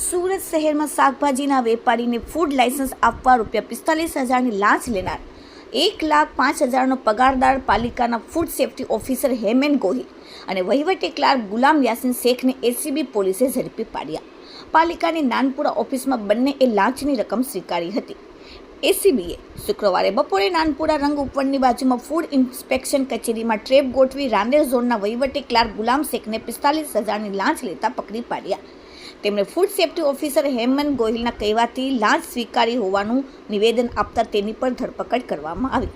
સુરત શહેરમાં શાકભાજીના વેપારીને ફૂડ લાયસન્સ આપવા રૂપિયા પિસ્તાલીસ હજારની લાંચ લેનાર. એક લાખ પાંચ હજારનો પગારદાર પાલિકાના food safety officer Hemen Gohil અને વહીવટી ક્લાર્ક ગુલામ યાસીન શેખને એસીબી પોલીસે ઝડપી પાડ્યા. પાલિકાની નાનપુરા ઓફિસમાં બંનેએ લાંચની રકમ સ્વીકારી હતી. એસીબીએ શુક્રવારે બપોરે નાનપુરા રંગ ઉપવનની બાજુમાં ફૂડ ઇન્સ્પેક્શન કચેરીમાં ટ્રેપ ગોઠવી રાંદેર ઝોનના વહીવટી ક્લાર્ક ગુલામ શેખને પિસ્તાલીસ હજારની લાંચ લેતા પકડી પાડ્યા. તેમણે ફૂડ સેફ્ટી ઓફિસર હેમંત ગોહિલના કહેવાથી લાંચ સ્વીકારી હોવાનું નિવેદન આપતા તેની પર ધરપકડ કરવામાં આવી.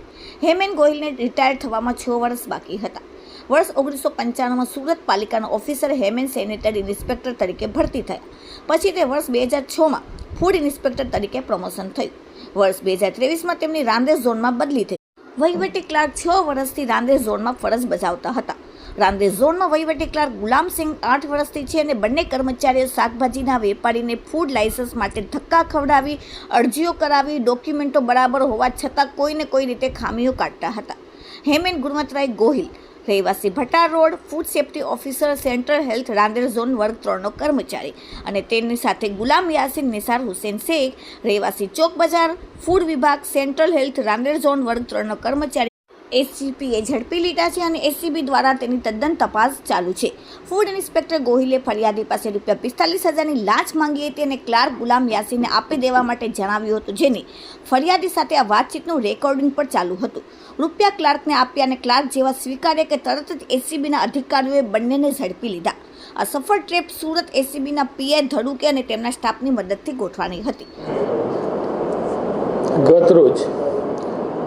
હેમંત ગોહિલને રિટાયર થવામાં છ વર્ષ બાકી હતા. વર્ષ ઓગણીસો પંચાણુંમાં સુરત પાલિકાના ઓફિસર હેમંત સેનેટરી ઇન્સ્પેક્ટર તરીકે ભરતી થયા. પછી તે વર્ષ બે હજાર છમાં ફૂડ ઇન્સ્પેક્ટર તરીકે પ્રમોશન થયું. વર્ષ બે હજાર ત્રેવીસમાં તેમની રાંદેર ઝોનમાં બદલી થઈ. વહીવટી ક્લાર્ક છ વર્ષથી રાંદેર ઝોનમાં ફરજ બજાવતા હતા. રાંદેર ઝોનનો વહીવટી ક્લાર્ક ગુલામસિંહ આઠ વર્ષથી છે અને બંને કર્મચારીઓ શાકભાજીના વેપારીને ફૂડ લાયસન્સ માટે ધક્કા ખવડાવી, અરજીઓ કરાવી ડોક્યુમેન્ટો બરાબર હોવા છતાં કોઈને કોઈ રીતે ખામીઓ કાઢતા હતા. હેમેન ગુણવંતરાય ગોહિલ, રહેવાસી Bhatar road food safety officer central health Rander zone વર્ગ ત્રણનો કર્મચારી અને તેની સાથે ગુલામ યાસીન નિસાર હુસેન શેખ, રહેવાસી ચોક બજાર ફૂડ વિભાગ સેન્ટ્રલ હેલ્થ રાંદેર ઝોન વર્ગ ત્રણનો કર્મચારી એસજીપીએ ઝડપી લીધા છે અને એસીબી દ્વારા તેની તદ્દન તપાસ ચાલુ છે. ફૂડ ઇન્સ્પેક્ટર ગોહિલે ફરિયાદી પાસે રૂપિયા પિસ્તાલીસ હજારની લાંચ માંગી હતી અને ક્લાર્ક ગુલામ યાસીને આપી દેવા માટે જણાવ્યું હતું, જેની ફરિયાદી સાથે આ વાતચીતનું રેકોર્ડિંગ પણ ચાલુ હતું. રૂપિયા ક્લાર્કને આપ્યા અને ક્લાર્ક જેવા સ્વીકારે કે તરત જ એસીબીના અધિકારીઓએ બંનેને ઝડપી લીધા. આ સફળ ટ્રેપ સુરત એસીબીના પીઆઈ ધડુકે અને તેમના સ્ટાફની મદદથી ગોઠવાની હતી. ગત રોજ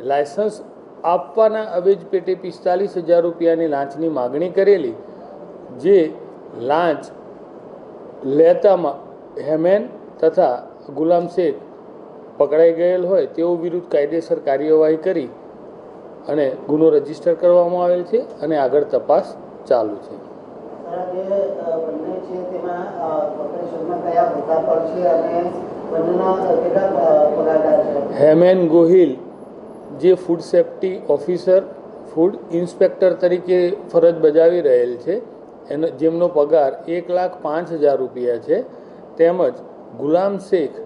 લાયસન્સ આપવાના અવેજ પેટે પિસ્તાલીસ હજાર રૂપિયાની લાંચની માગણી કરેલી જે લાંચ લેતામાં હેમેન તથા ગુલામ શેખ પકડાઈ ગયેલ હોય તેઓ વિરુદ્ધ કાયદેસર કાર્યવાહી કરી અને ગુનો રજિસ્ટર કરવામાં આવેલ છે અને આગળ તપાસ ચાલુ છે. હેમેન ગોહિલ જે food safety officer food inspector તરીકે ફરજ બજાવી રહેલ છે. એનો જેમનો પગાર એક લાખ પાંચ હજાર રૂપિયા છે. તેમજ ગુલામ શેખ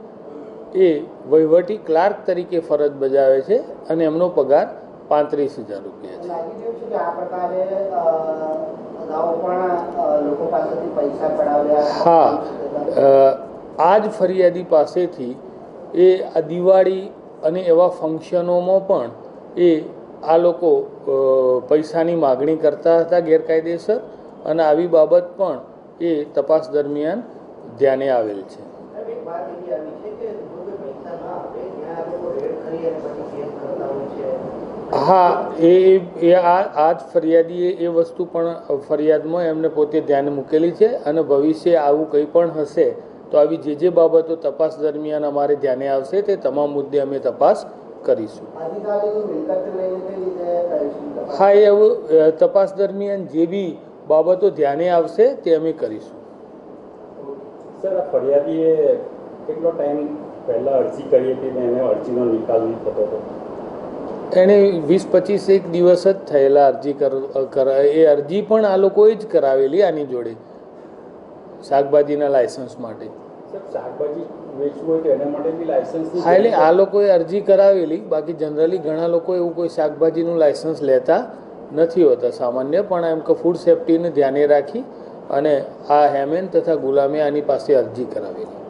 એ વહીવટી ક્લાર્ક તરીકે ફરજ બજાવે છે અને એમનો પગાર પાંત્રીસ હજાર રૂપિયા છે. હા આ જ ફરિયાદી પાસેથી એ આ દિવાળી અને એવા ફંક્શનોમાં પણ એ આ લોકો પૈસાની માગણી કરતા હતા ગેરકાયદેસર અને આવી બાબત પણ એ તપાસ દરમિયાન ધ્યાને આવેલ છે. હા એ એ આ આ જ ફરિયાદીએ એ વસ્તુ પણ ફરિયાદમાં એમને પોતે ધ્યાન મૂકેલી છે અને ભવિષ્ય આવું કંઈ પણ હશે તો આવી જે જે બાબતો તપાસ દરમિયાન અમારે ધ્યાને આવશે તે તમામ મુદ્દે અમે તપાસ કરીશું? હા એ એવું તપાસ દરમિયાન જે બી બાબતો ધ્યાને આવશે તે અમે કરીશું. સર આ ફરિયાદીએ કેટલો ટાઈમ પહેલાં અરજી કરી હતી ને એને અરજીનો નિકાલ નહીં થતો હતો? એણે વીસ પચીસ એક દિવસ જ થયેલા અરજી કર કર- એ અરજી પણ આ લોકોએ જ કરાવેલી આની જોડે શાકભાજીના લાયસન્સ માટે. હા એટલે આ લોકોએ અરજી કરાવેલી. બાકી જનરલી ઘણા લોકો એવું કોઈ શાકભાજીનું લાયસન્સ લેતા નથી હોતા સામાન્ય. પણ એમ કે ફૂડ સેફ્ટીને ધ્યાને રાખી અને આ હેમેન તથા ગુલામે આની પાસે અરજી કરાવેલી.